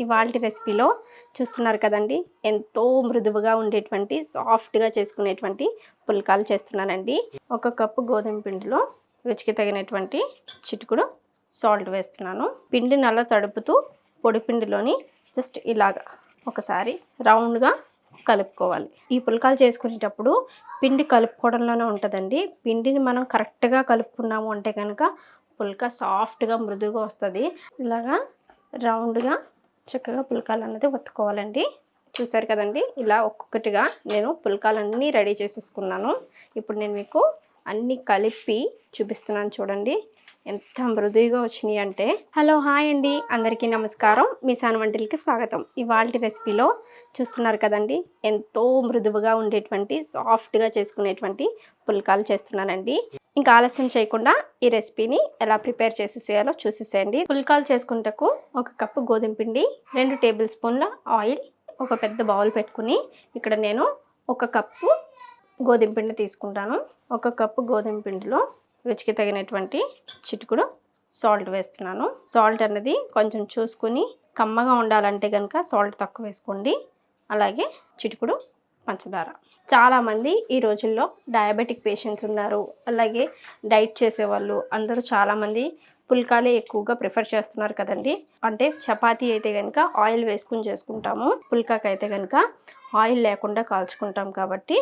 ఇవాళ రెసిపీలో చూస్తున్నారు కదండి. ఎంతో మృదువుగా ఉండేటువంటి సాఫ్ట్గా చేసుకునేటువంటి పుల్కాలు చేస్తున్నానండి. ఒక కప్పు గోధుమ పిండిలో రుచికి తగినటువంటి చిటుకుడు సాల్ట్ వేస్తున్నాను. పిండిని అలా తడుపుతూ పొడి పిండిలోని జస్ట్ ఇలాగా ఒకసారి రౌండ్గా కలుపుకోవాలి. ఈ పుల్కాలు చేసుకునేటప్పుడు పిండి కలుపుకోవడంలోనే ఉంటుందండి. పిండిని మనం కరెక్ట్గా కలుపుకున్నాము అంటే కనుక పుల్క సాఫ్ట్గా మృదువుగా వస్తుంది. ఇలాగా రౌండ్గా చక్కగా పుల్కాలు అన్నది ఒత్తుకోవాలండి. చూసారు కదండి? ఇలా ఒక్కొక్కటిగా నేను పుల్కాలన్నీ రెడీ చేసేసుకున్నాను. ఇప్పుడు నేను మీకు అన్నీ కలిపి చూపిస్తున్నాను చూడండి. ఎంత మృదువుగా వచ్చినాయి అంటే. హలో హాయ్ అండి. అందరికీ నమస్కారం. మీ సాన్ వంటలకి స్వాగతం. ఇవాళ రెసిపీలో చూస్తున్నారు కదండి? ఎంతో మృదువుగా ఉండేటువంటి సాఫ్ట్గా చేసుకునేటువంటి పుల్కాలు చేస్తున్నానండి. ఇంకా ఆలస్యం చేయకుండా ఈ రెసిపీని ఎలా ప్రిపేర్ చేసేసేయాలో చూసేసేయండి. పుల్కాలు చేసుకుంటకు ఒక కప్పు గోధుమ పిండి రెండు టేబుల్ స్పూన్ల ఆయిల్ ఒక పెద్ద బౌల్ పెట్టుకుని ఇక్కడ నేను ఒక కప్పు గోధుమ పిండి తీసుకుంటాను. ఒక కప్పు గోధుమ పిండిలో రుచికి తగినటువంటి చిటుకుడు సాల్ట్ వేస్తున్నాను. సాల్ట్ అన్నది కొంచెం చూసుకుని కమ్మగా ఉండాలంటే కనుక సాల్ట్ తక్కువ వేసుకోండి. అలాగే చిటుకుడు పంచదార. చాలామంది ఈ రోజుల్లో డయాబెటిక్ పేషెంట్స్ ఉన్నారు. అలాగే డైట్ చేసేవాళ్ళు అందరూ చాలామంది పుల్కాలే ఎక్కువగా ప్రిఫర్ చేస్తున్నారు కదండి. అంటే చపాతీ అయితే కనుక ఆయిల్ వేసుకుని చేసుకుంటాము. పుల్కాకి అయితే కనుక ఆయిల్ లేకుండా కాల్చుకుంటాం కాబట్టి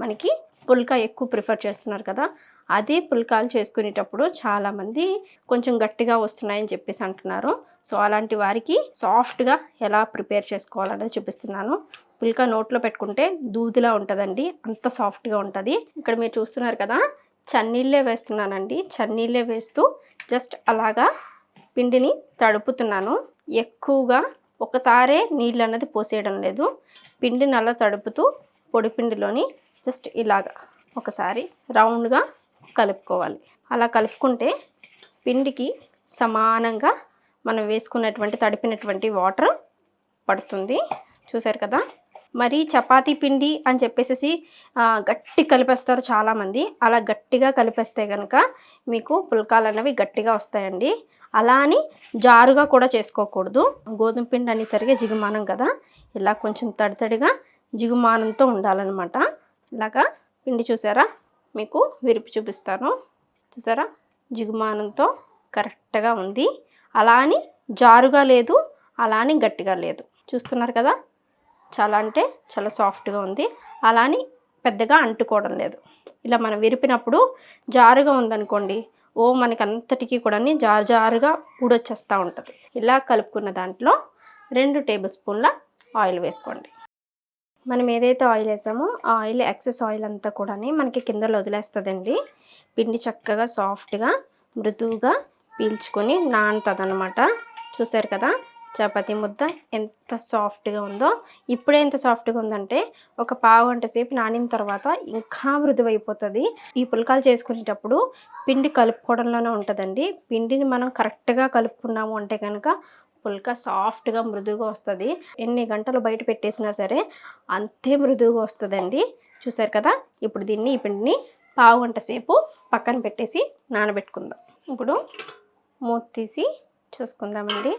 మనకి పుల్కా ఎక్కువ ప్రిఫర్ చేస్తున్నారు కదా. అదే పుల్కాలు చేసుకునేటప్పుడు చాలామంది కొంచెం గట్టిగా వస్తున్నాయని చెప్పేసి అంటున్నారు. సో అలాంటి వారికి సాఫ్ట్గా ఎలా ప్రిపేర్ చేసుకోవాలనేది చూపిస్తున్నాను. పుల్కా నోట్లో పెట్టుకుంటే దూదిలా ఉంటుందండి. అంత సాఫ్ట్గా ఉంటుంది. ఇక్కడ మీరు చూస్తున్నారు కదా చన్నీళ్ళే వేస్తున్నానండి. చన్నీళ్ళే వేస్తూ జస్ట్ అలాగా పిండిని తడుపుతున్నాను. ఎక్కువగా ఒకసారే నీళ్ళు అన్నది పోసేయడం లేదు. పిండిని అలా తడుపుతూ పొడిపిండిలోని జస్ట్ ఇలాగా ఒకసారి రౌండ్గా కలుపుకోవాలి. అలా కలుపుకుంటే పిండికి సమానంగా మనం వేసుకున్నటువంటి తడిపినటువంటి వాటర్ పడుతుంది. చూసారు కదా? మరి చపాతీ పిండి అని చెప్పేసి గట్టి కలిపేస్తారు చాలామంది. అలా గట్టిగా కలిపేస్తే కనుక మీకు పుల్కాలు అనేవి గట్టిగా వస్తాయండి. అలా అని జారుగా కూడా చేసుకోకూడదు. గోధుమ పిండి అనేసరిగా జిగుమానం కదా? ఇలా కొంచెం తడితడిగా జిగుమానంతో ఉండాలన్నమాట. ఇలాగా పిండి చూసారా? మీకు విరిపి చూపిస్తాను. చూసారా? జిగుమానంతో కరెక్ట్గా ఉంది. అలా అని జారుగా లేదు అలా అని గట్టిగా లేదు. చూస్తున్నారు కదా? చాలా అంటే చాలా సాఫ్ట్గా ఉంది. అలా అని పెద్దగా అంటుకోవడం లేదు. ఇలా మనం విరిపినప్పుడు జారుగా ఉందనుకోండి ఓ మనకి అంతటికీ కూడా జారు జారుగా ఊడొచ్చేస్తూ ఉంటుంది. ఇలా కలుపుకున్న దాంట్లో రెండు టేబుల్ స్పూన్ల ఆయిల్ వేసుకోండి. మనం ఏదైతే ఆయిల్ వేసామో ఆ ఆయిల్ ఎక్సెస్ ఆయిల్ అంతా కూడా మనకి కిందలో వదిలేస్తుందండి. పిండి చక్కగా సాఫ్ట్గా మృదువుగా పీల్చుకొని నానుతుంది అనమాట చూసారు కదా? చపాతీ ముద్ద ఎంత సాఫ్ట్గా ఉందో. ఇప్పుడే ఎంత సాఫ్ట్గా ఉందంటే ఒక పావు గంట సేపు నానిన తర్వాత ఇంకా మృదువైపోతుంది. ఈ పుల్కాలు చేసుకునేటప్పుడు పిండి కలుపుకోవడంలోనే ఉంటుందండి. పిండిని మనం కరెక్ట్గా కలుపుకున్నాము అంటే కనుక పుల్క సాఫ్ట్గా మృదువుగా వస్తుంది. ఎన్ని గంటలు బయట పెట్టేసినా సరే అంతే మృదువుగా వస్తుందండి. చూసారు కదా? ఇప్పుడు దీన్ని ఈ పిండిని పావు గంట సేపు పక్కన పెట్టేసి నానబెట్టుకుందాం. ఇప్పుడు మూత తీసి చూసుకుందామండి.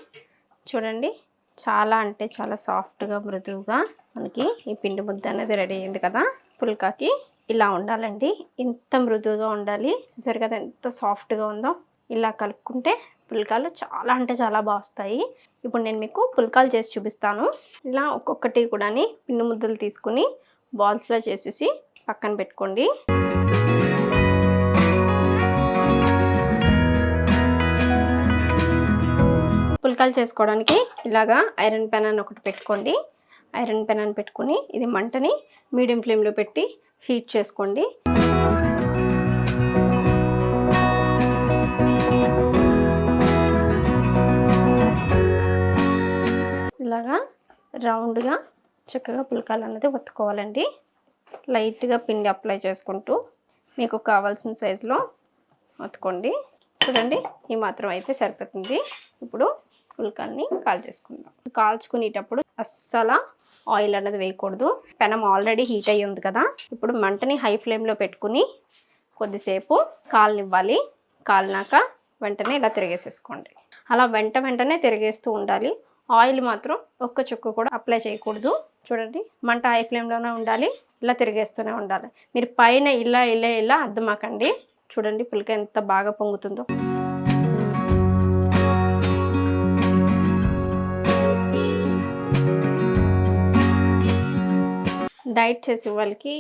చూడండి చాలా అంటే చాలా సాఫ్ట్గా మృదువుగా మనకి ఈ పిండి ముద్ద అనేది రెడీ అయింది కదా? పుల్కాకి ఇలా ఉండాలండి. ఇంత మృదువుగా ఉండాలి. చూసారు కదా ఎంత సాఫ్ట్గా ఉందో? ఇలా కలుపుకుంటే పుల్కాలు చాలా అంటే చాలా బాగా వస్తాయి. ఇప్పుడు నేను మీకు పుల్కాలు చేసి చూపిస్తాను. ఇలా ఒక్కొక్కటి కూడా పిన్ను ముద్దలు తీసుకుని బాల్స్లో చేసేసి పక్కన పెట్టుకోండి. పుల్కాలు చేసుకోవడానికి ఇలాగా ఐరన్ పెన్ అని ఒకటి పెట్టుకోండి. ఐరన్ పెన్ అని పెట్టుకుని ఇది మంటని మీడియం ఫ్లేమ్లో పెట్టి హీట్ చేసుకోండి. ఇలాగా రౌండ్గా చక్కగా పుల్కాలు అనేది ఒత్తుకోవాలండి. లైట్గా పిండి అప్లై చేసుకుంటూ మీకు కావాల్సిన సైజులో ఒత్తుకోండి. చూడండి ఈ మాత్రం అయితే సరిపోతుంది. ఇప్పుడు పుల్కాల్ని కాల్చేసుకుందాం కాల్చుకునేటప్పుడు అస్సలు ఆయిల్ అనేది వేయకూడదు. పెనం ఆల్రెడీ హీట్ అయ్యి ఉంది కదా. ఇప్పుడు మంటని హై ఫ్లేమ్లో పెట్టుకుని కొద్దిసేపు కాలనివ్వాలి. కాలినాక వెంటనే ఇలా తిరిగేసేసుకోండి. అలా వెంట వెంటనే తిరిగేస్తూ ఉండాలి. ఆయిల్ మాత్రం ఒక్క చుక్క కూడా అప్లై చేయకూడదు. చూడండి మంట హై ఫ్లేమ్లోనే ఉండాలి ఇలా తిరిగేస్తూనే ఉండాలి. మీరు పైన ఇలా ఇలా ఇలా అద్దమాకండి చూడండి పులక ఎంత బాగా పొంగుతుందో. డైట్ చేసే వాళ్ళకి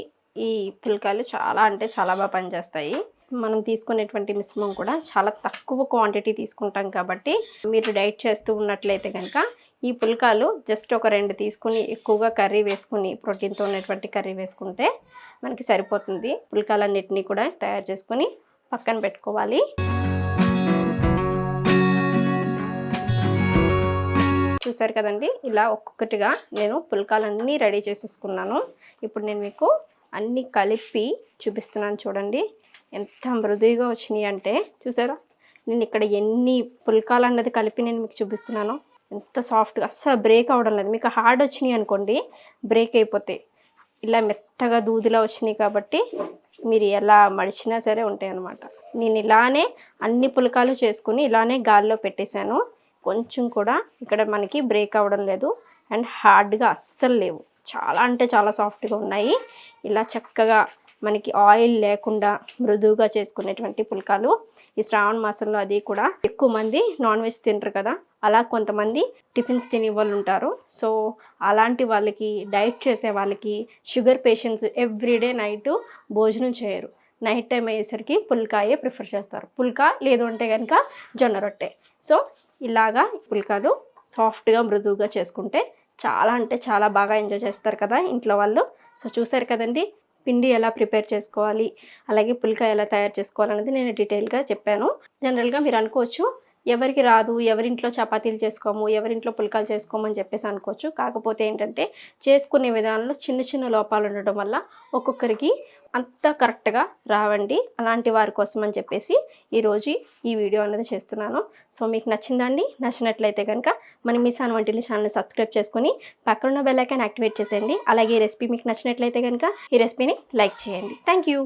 ఈ పుల్కాలు చాలా అంటే చాలా బాగా పనిచేస్తాయి. మనం తీసుకునేటువంటి మిశ్రమం కూడా చాలా తక్కువ క్వాంటిటీ తీసుకుంటాం కాబట్టి మీరు డైట్ చేస్తూ ఉన్నట్లయితే కనుక ఈ పుల్కాలు జస్ట్ ఒక రెండు తీసుకుని ఎక్కువగా కర్రీ వేసుకుని ప్రోటీన్తో ఉన్నటువంటి కర్రీ వేసుకుంటే మనకి సరిపోతుంది. పుల్కాలన్నిటినీ కూడా తయారు చేసుకొని పక్కన పెట్టుకోవాలి. చూసారు కదండి? ఇలా ఒక్కొక్కటిగా నేను పుల్కాలన్నీ రెడీ చేసేసుకున్నాను. ఇప్పుడు నేను మీకు అన్నీ కలిపి చూపిస్తున్నాను చూడండి. ఎంత మృదువుగా వచ్చినాయి అంటే చూసారా? నేను ఇక్కడ ఎన్ని పుల్కాలు అన్నది కలిపి నేను మీకు చూపిస్తున్నాను. ఎంత సాఫ్ట్గా అస్సలు బ్రేక్ అవ్వడం లేదు. మీకు హార్డ్ వచ్చినాయి అనుకోండి బ్రేక్ అయిపోతాయి. ఇలా మెత్తగా దూదిలా వచ్చినాయి కాబట్టి మీరు ఎలా మడిచినా సరే ఉంటాయి అన్నమాట. నేను ఇలానే అన్ని పులకాలు చేసుకుని ఇలానే గాల్లో పెట్టేశాను. కొంచెం కూడా ఇక్కడ మనకి బ్రేక్ అవ్వడం లేదు. అండ్ హార్డ్గా అస్సలు లేవు. చాలా అంటే చాలా సాఫ్ట్గా ఉన్నాయి. ఇలా చక్కగా మనకి ఆయిల్ లేకుండా మృదువుగా చేసుకునేటువంటి పుల్కాలు ఈ శ్రావణ మాసంలో అది కూడా ఎక్కువ మంది నాన్ వెజ్ తినరు కదా. అలా కొంతమంది టిఫిన్స్ తినే వాళ్ళు ఉంటారు. సో అలాంటి వాళ్ళకి డైట్ చేసే వాళ్ళకి షుగర్ పేషెంట్స్ ఎవ్రీడే నైట్ భోజనం చేయరు. నైట్ టైం అయ్యేసరికి పుల్కాయే ప్రిఫర్ చేస్తారు. పుల్కా లేదు అంటే కనుక జొన్న రొట్టె. సో ఇలాగా పుల్కాలు సాఫ్ట్గా మృదువుగా చేసుకుంటే చాలా అంటే చాలా బాగా ఎంజాయ్ చేస్తారు కదా ఇంట్లో వాళ్ళు. సో చూసారు కదండి? పిండి ఎలా ప్రిపేర్ చేసుకోవాలి అలాగే పుల్కా ఎలా తయారు చేసుకోవాలనేది నేను డీటెయిల్గా చెప్పాను. జనరల్గా మీరు అనుకోవచ్చు ఎవరికి రాదు ఎవరింట్లో చపాతీలు చేసుకోము ఎవరింట్లో పుల్కాలు చేసుకోమని చెప్పేసి అనుకోవచ్చు. కాకపోతే ఏంటంటే చేసుకునే విధానంలో చిన్న చిన్న లోపాలు ఉండడం వల్ల ఒక్కొక్కరికి అంతా కరెక్ట్గా రావండి. అలాంటి వారి కోసం అని చెప్పేసి ఈరోజు ఈ వీడియో అనేది చేస్తున్నాను. సో మీకు నచ్చిందండి నచ్చినట్లయితే కనుక మన మిసాన్ వంటిని ఛానల్ని సబ్స్క్రైబ్ చేసుకుని పక్కన బెల్ ఐకాన్ యాక్టివేట్ చేసేయండి. అలాగే ఈ రెసిపీ మీకు నచ్చినట్లయితే కనుక ఈ రెసిపీని లైక్ చేయండి. Thank you